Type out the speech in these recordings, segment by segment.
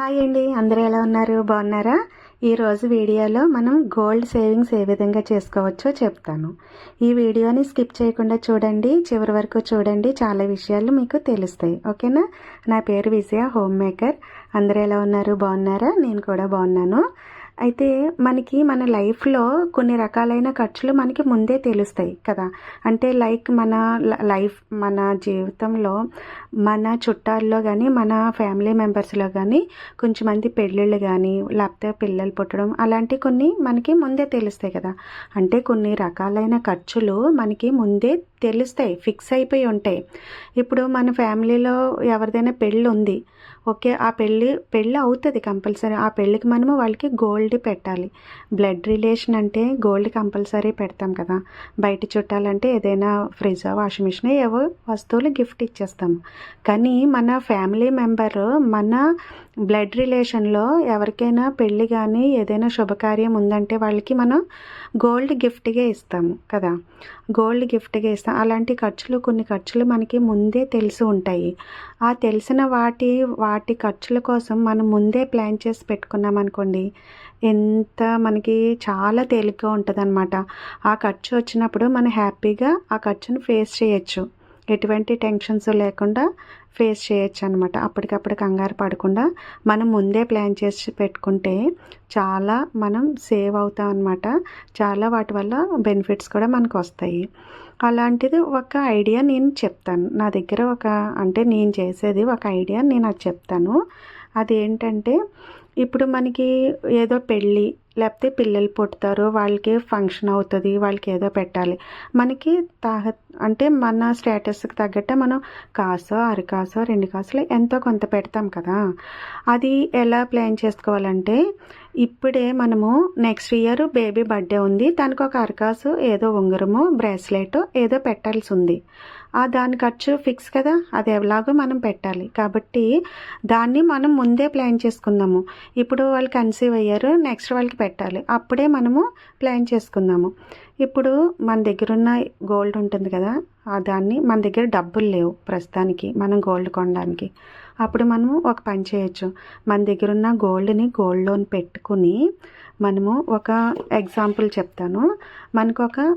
Hi అండి అందరూ ఎలా ఉన్నారు? బాగున్నారా? ఈరోజు వీడియోలో మనం గోల్డ్ సేవింగ్స్ ఏ విధంగా చేసుకోవచ్చో చెప్తాను. ఈ వీడియోని స్కిప్ చేయకుండా చూడండి చివరి వరకు చూడండి చాలా విషయాలు మీకు తెలుస్తాయి. ఓకేనా? నా పేరు విజయ హోమ్ మేకర్. అందరూ ఎలా ఉన్నారు? బాగున్నారా? నేను కూడా బాగున్నాను. అయితే మనకి మన లైఫ్లో కొన్ని రకాలైన ఖర్చులు మనకి ముందే తెలుస్తాయి కదా. అంటే లైక్ మన లైఫ్ మన జీవితంలో మన చుట్టాల్లో కానీ మన ఫ్యామిలీ మెంబర్స్లో కానీ కొంచెం మంది పెళ్ళిళ్ళు కానీ లేకపోతే పిల్లలు పుట్టడం అలాంటి కొన్ని మనకి ముందే తెలుస్తాయి కదా. అంటే కొన్ని రకాలైన ఖర్చులు మనకి ముందే తెలుస్తాయి ఫిక్స్ అయిపోయి ఉంటాయి. ఇప్పుడు మన ఫ్యామిలీలో ఎవరిదైనా పెళ్ళి ఉంది ఓకే ఆ పెళ్ళి పెళ్ళి అవుతుంది కంపల్సరీ. ఆ పెళ్ళికి మనము వాళ్ళకి గోల్డ్ పెట్టాలి. బ్లడ్ రిలేషన్ అంటే గోల్డ్ కంపల్సరీ పెడతాం కదా. బయట చుట్టాలంటే ఏదైనా ఫ్రిడ్జ్ వాషింగ్ మిషన్ ఏవో వస్తువులు గిఫ్ట్ ఇచ్చేస్తాము. కానీ మన ఫ్యామిలీ మెంబర్ మన బ్లడ్ రిలేషన్లో ఎవరికైనా పెళ్ళి కానీ ఏదైనా శుభకార్యం ఉందంటే వాళ్ళకి మనం గోల్డ్ గిఫ్ట్గా ఇస్తాము కదా. గోల్డ్ గిఫ్ట్గా ఇస్తాం. అలాంటి ఖర్చులు కొన్ని ఖర్చులు మనకి ముందే తెలిసి ఉంటాయి. ఆ తెలిసిన వాటి వాటి ఖర్చుల కోసం మనం ముందే ప్లాన్ చేసి పెట్టుకున్నాం అనుకోండి ఎంత మనకి చాలా తేలిగ్గా ఉంటుంది ఆ ఖర్చు వచ్చినప్పుడు మనం హ్యాపీగా ఆ ఖర్చును ఫేస్ చేయొచ్చు. ఎటువంటి టెన్షన్స్ లేకుండా ఫేస్ చేయొచ్చు అనమాట అప్పటికప్పుడు కంగారు పడకుండా మనం ముందే ప్లాన్ చేసి పెట్టుకుంటే చాలా మనం సేవ్ అవుతాం అనమాట చాలా వాటి వల్ల బెనిఫిట్స్ కూడా మనకు వస్తాయి. అలాంటిది ఒక ఐడియా నేను చెప్తాను. నా దగ్గర ఒక అంటే నేను చేసేది ఒక ఐడియా నేను అది చెప్తాను. అది ఏంటంటే ఇప్పుడు మనకి ఏదో పెళ్ళి లేకపోతే పిల్లలు పుడతారు వాళ్ళకి ఫంక్షన్ అవుతుంది వాళ్ళకి ఏదో పెట్టాలి. మనకి తాహ అంటే మన స్టేటస్కి తగ్గట్టు మనం కాసో అరకాసో రెండు కాసులు ఎంతో కొంత పెడతాం కదా. అది ఎలా ప్లాన్ చేసుకోవాలంటే ఇప్పుడే మనము నెక్స్ట్ ఇయర్ బేబీ బర్త్డే ఉంది దానికి ఒక అరకాసు ఏదో ఉంగరము బ్రేస్లెట్ ఏదో పెట్టాల్సి ఉంది. ఆ దాని ఖర్చు ఫిక్స్ కదా అది ఎలాగో మనం పెట్టాలి. కాబట్టి దాన్ని మనం ముందే ప్లాన్ చేసుకుందాము. ఇప్పుడు వాళ్ళు కన్సీవ్ అయ్యారు నెక్స్ట్ వాళ్ళకి పెట్టాలి. అప్పుడే మనము ప్లాన్ చేసుకుందాము. ఇప్పుడు మన దగ్గర ఉన్న గోల్డ్ ఉంటుంది కదా ఆ దాన్ని మన దగ్గర డబ్బులు లేవు ప్రస్తుతానికి మనం గోల్డ్ కొనడానికి. అప్పుడు మనము ఒక పని చేయొచ్చు. మన దగ్గర ఉన్న గోల్డ్ని గోల్డ్ లోన్ పెట్టుకుని మనము ఒక ఎగ్జాంపుల్ చెప్తాను. మనకు ఒక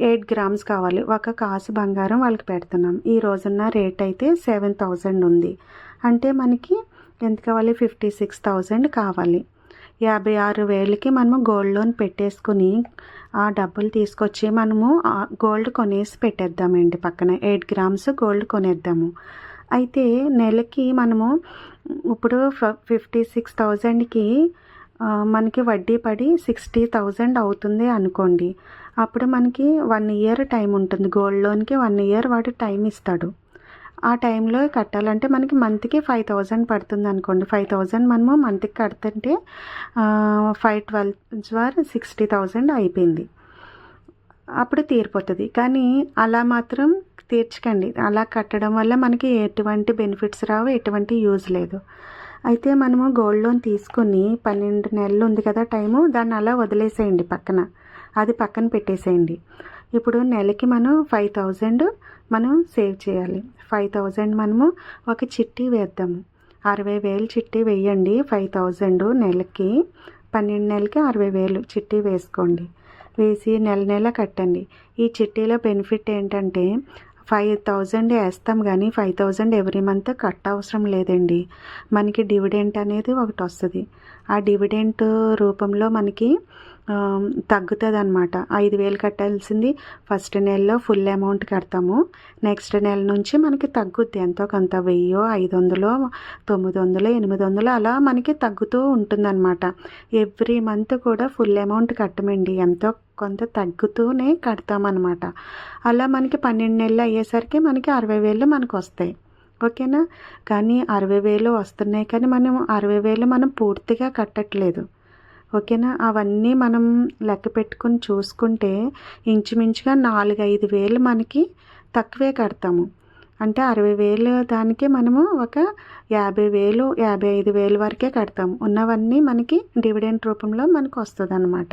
ఎయిట్ గ్రామ్స్ కావాలి. ఒక కాసు బంగారం వాళ్ళకి పెడుతున్నాం. ఈ రోజున్న రేట్ అయితే సెవెన్ థౌజండ్ ఉంది. అంటే మనకి ఎంత కావాలి? ఫిఫ్టీ సిక్స్ థౌజండ్ కావాలి. యాభై ఆరు వేలకి మనము గోల్డ్ లోన్ పెట్టేసుకుని ఆ డబ్బులు తీసుకొచ్చి మనము గోల్డ్ కొనేసి పెట్టేద్దామండి పక్కన. ఎయిట్ గ్రామ్స్ గోల్డ్ కొనేద్దాము. అయితే నెలకి మనము ఇప్పుడు ఫిఫ్టీ సిక్స్ థౌజండ్కి మనకి వడ్డీ పడి సిక్స్టీ థౌజండ్ అవుతుంది అనుకోండి. అప్పుడు మనకి వన్ ఇయర్ టైం ఉంటుంది. గోల్డ్ లోన్కి వన్ ఇయర్ వాడు టైం ఇస్తాడు. ఆ టైంలో కట్టాలంటే మనకి మంత్కి ఫైవ్ థౌజండ్ పడుతుంది అనుకోండి. ఫైవ్ థౌజండ్ మనము మంత్కి కడుతుంటే ఫైవ్ ట్వెల్వ్ ద్వారా సిక్స్టీ థౌజండ్ అయిపోయింది. అప్పుడు తీరిపోతుంది. కానీ అలా మాత్రం తీర్చకండి. అలా కట్టడం వల్ల మనకి ఎటువంటి బెనిఫిట్స్ రావు ఎటువంటి యూజ్ లేదు. అయితే మనము గోల్డ్ లోన్ తీసుకుని పన్నెండు నెలలు ఉంది కదా టైము దాన్ని అలా వదిలేసేయండి పక్కన. అది పక్కన పెట్టేసేయండి. ఇప్పుడు నెలకి మనం ఫైవ్ థౌజండ్ మనం సేవ్ చేయాలి. ఫైవ్ థౌజండ్ మనము ఒక చిట్టి వేద్దాము. అరవై వేలు చిట్టి వేయండి ఫైవ్ థౌజండ్ నెలకి. పన్నెండు నెలలకి అరవై వేలు చిట్టి వేసుకోండి. వేసి నెల నెల కట్టండి. ఈ చిట్టీలో బెనిఫిట్ ఏంటంటే ఫైవ్ థౌజండ్ వేస్తాం కానీ five thousand every month cut అవసరం లేదండి. మనకి డివిడెంట్ అనేది ఒకటి వస్తుంది. ఆ డివిడెంట్ రూపంలో మనకి తగ్గుతుంది అనమాట ఐదు వేలు కట్టాల్సింది ఫస్ట్ నెలలో ఫుల్ అమౌంట్ కడతాము. నెక్స్ట్ నెల నుంచి మనకి తగ్గుద్ది. ఎంతో కొంత వెయ్యో ఐదు వందలు తొమ్మిది వందలు ఎనిమిది వందలు అలా మనకి తగ్గుతూ ఉంటుందన్నమాట. ఎవ్రీ మంత్ కూడా ఫుల్ అమౌంట్ కట్టమండి. ఎంతో కొంత తగ్గుతూనే కడతామన్నమాట. అలా మనకి పన్నెండు నెలలు అయ్యేసరికి మనకి అరవై వేలు మనకు వస్తాయి. ఓకేనా? కానీ అరవై వేలు వస్తున్నాయి కానీ మనం అరవై వేలు మనం పూర్తిగా కట్టట్లేదు. ఓకేనా? అవన్నీ మనం లెక్క పెట్టుకుని చూసుకుంటే ఇంచుమించుగా నాలుగు ఐదు వేలు మనకి తక్కువే కడతాము. అంటే అరవై వేలు దానికి మనము ఒక యాభై వేలు యాభై ఐదు వేలు వరకే కడతాము. ఉన్నవన్నీ మనకి డివిడెంట్ రూపంలో మనకు వస్తుంది అనమాట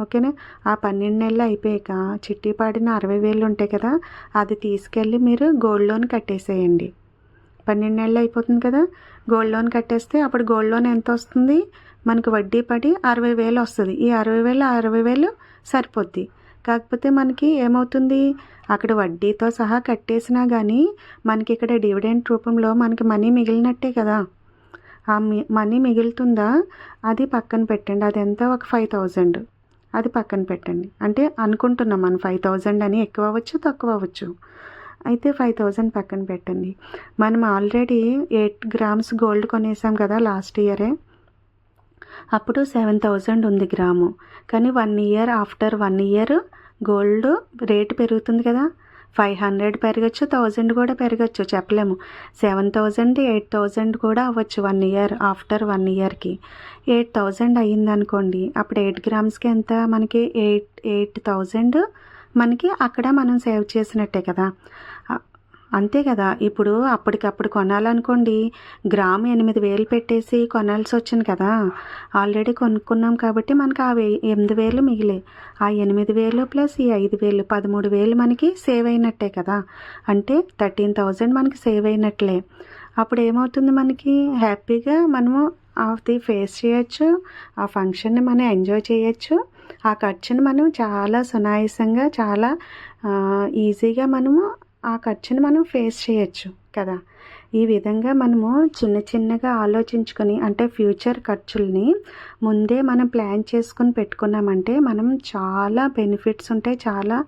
ఓకేనా? ఆ పన్నెండు నెలలు అయిపోయాక చిట్టి పాడిన అరవై వేలు ఉంటాయి కదా అది తీసుకెళ్ళి మీరు గోల్డ్ లోన్ కట్టేసేయండి. పన్నెండు నెలలు అయిపోతుంది కదా గోల్డ్ లోన్ కట్టేస్తే అప్పుడు గోల్డ్ లోన్ ఎంత వస్తుంది? మనకు వడ్డీ పడి అరవై వేలు వస్తుంది. ఈ అరవై వేలు అరవై వేలు సరిపోద్ది. కాకపోతే మనకి ఏమవుతుంది? అక్కడ వడ్డీతో సహా కట్టేసినా కానీ మనకి ఇక్కడ డివిడెంట్ రూపంలో మనకి మనీ మిగిలినట్టే కదా. ఆ మి మనీ మిగులుతుందా? అది పక్కన పెట్టండి. అది ఎంత? ఒక ఫైవ్ థౌజండ్. అది పక్కన పెట్టండి. అంటే అనుకుంటున్నాం మనం ఫైవ్ థౌజండ్ అని ఎక్కువ అవ్వచ్చు తక్కువ అవ్వచ్చు. అయితే ఫైవ్ థౌజండ్ పక్కన పెట్టండి. మనం ఆల్రెడీ ఎయిట్ గ్రామ్స్ గోల్డ్ కొనేసాం కదా లాస్ట్ ఇయరే. అప్పుడు సెవెన్ థౌజండ్ ఉంది గ్రాము. కానీ one year after one year gold rate పెరుగుతుంది కదా. ఫైవ్ హండ్రెడ్ పెరగచ్చు థౌజండ్ కూడా పెరగచ్చు చెప్పలేము. సెవెన్ థౌజండ్ ఎయిట్ థౌజండ్ కూడా అవ్వచ్చు వన్ ఇయర్ ఆఫ్టర్ వన్ ఇయర్కి. ఎయిట్ థౌజండ్ అయ్యిందనుకోండి అప్పుడు ఎయిట్ గ్రామ్స్కి ఎంత మనకి? ఎయిట్ ఎయిట్ థౌజండ్ మనకి అక్కడ మనం సేవ్ చేసినట్టే కదా. అంతే కదా. ఇప్పుడు అప్పటికప్పుడు కొనాలనుకోండి. గ్రామ్ ఎనిమిది వేలు పెట్టేసి కొనాల్సి వచ్చింది కదా. ఆల్రెడీ కొనుక్కున్నాం కాబట్టి మనకి ఆ వే ఎనిమిది వేలు మిగిలే. ఆ ఎనిమిది వేలు ప్లస్ ఈ ఐదు వేలు పదమూడు వేలు మనకి సేవ్ అయినట్టే కదా. అంటే థర్టీన్ థౌజండ్ మనకి సేవ్ అయినట్లే. అప్పుడు ఏమవుతుంది మనకి? హ్యాపీగా మనము అది ఫేస్ చేయొచ్చు. ఆ ఫంక్షన్ని మనం ఎంజాయ్ చేయొచ్చు. ఆ ఖర్చుని మనం చాలా సునాయాసంగా చాలా ఈజీగా మనము ఆ ఖర్చుని మనం ఫేస్ చేయొచ్చు కదా. ఈ విధంగా మనము చిన్న చిన్నగా ఆలోచించుకొని అంటే ఫ్యూచర్ ఖర్చుల్ని ముందే మనం ప్లాన్ చేసుకొని పెట్టుకున్నామంటే మనం చాలా బెనిఫిట్స్ ఉంటాయి చాలా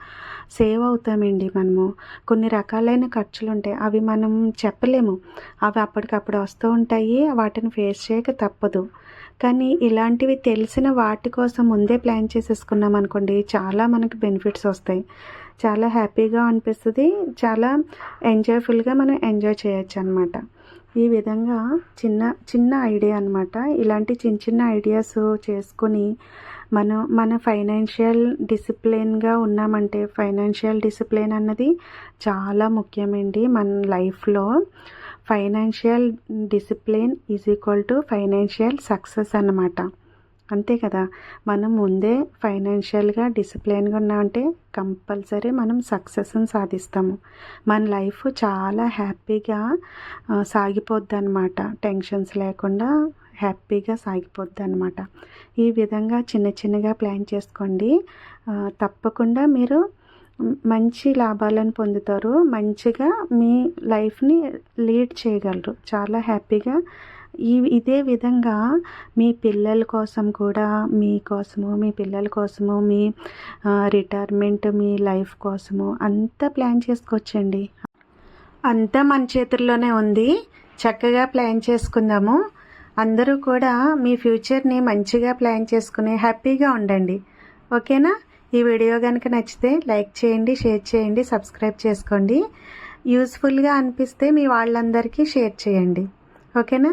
సేవ్ అవుతామండి మనము. కొన్ని రకాలైన ఖర్చులు ఉంటాయి అవి మనం చెప్పలేము. అవి అప్పటికప్పుడు వస్తూ ఉంటాయి వాటిని ఫేస్ చేయక తప్పదు. కానీ ఇలాంటివి తెలిసిన వాటి కోసం ముందే ప్లాన్ చేసేసుకున్నాం అనుకోండి చాలా మనకి బెనిఫిట్స్ వస్తాయి. చాలా హ్యాపీగా అనిపిస్తుంది. చాలా ఎంజాయ్ఫుల్గా మనం ఎంజాయ్ చేయొచ్చు అనమాట ఈ విధంగా చిన్న చిన్న ఐడియా అనమాట ఇలాంటి చిన్న చిన్న ఐడియాస్ చేసుకొని మనం మన ఫైనాన్షియల్ డిసిప్లిన్గా ఉన్నామంటే ఫైనాన్షియల్ డిసిప్లిన్ అన్నది చాలా ముఖ్యమండి మన లైఫ్లో. Financial discipline is equal to financial success అన్నమాట. అంతే కదా. మనం ముందే ఫైనాన్షియల్గా డిసిప్లిన్గా ఉన్నామంటే కంపల్సరీ మనం సక్సెస్ని సాధిస్తాము. మన లైఫ్ చాలా హ్యాపీగా సాగిపోద్ది అనమాట టెన్షన్స్ లేకుండా హ్యాపీగా సాగిపోద్ది అనమాట ఈ విధంగా చిన్న చిన్నగా ప్లాన్ చేసుకోండి. తప్పకుండా మీరు మంచి లాభాలను పొందుతారు. మంచిగా మీ లైఫ్ని లీడ్ చేయగలరు. చాలా హ్యాపీగా ఈ ఇదే విధంగా మీ పిల్లల కోసం కూడా మీ కోసము మీ పిల్లల కోసము మీ రిటైర్మెంట్ మీ లైఫ్ కోసము అంతా ప్లాన్ చేసుకోవచ్చండి. అంతా మన చేతుల్లోనే ఉంది. చక్కగా ప్లాన్ చేసుకుందాము. అందరూ కూడా మీ ఫ్యూచర్ని మంచిగా ప్లాన్ చేసుకుని హ్యాపీగా ఉండండి. ఓకేనా? ఈ వీడియో కనుక నచ్చితే లైక్ చేయండి షేర్ చేయండి సబ్స్క్రైబ్ చేసుకోండి. యూస్ఫుల్గా అనిపిస్తే మీ వాళ్ళందరికీ షేర్ చేయండి. ఓకేనా?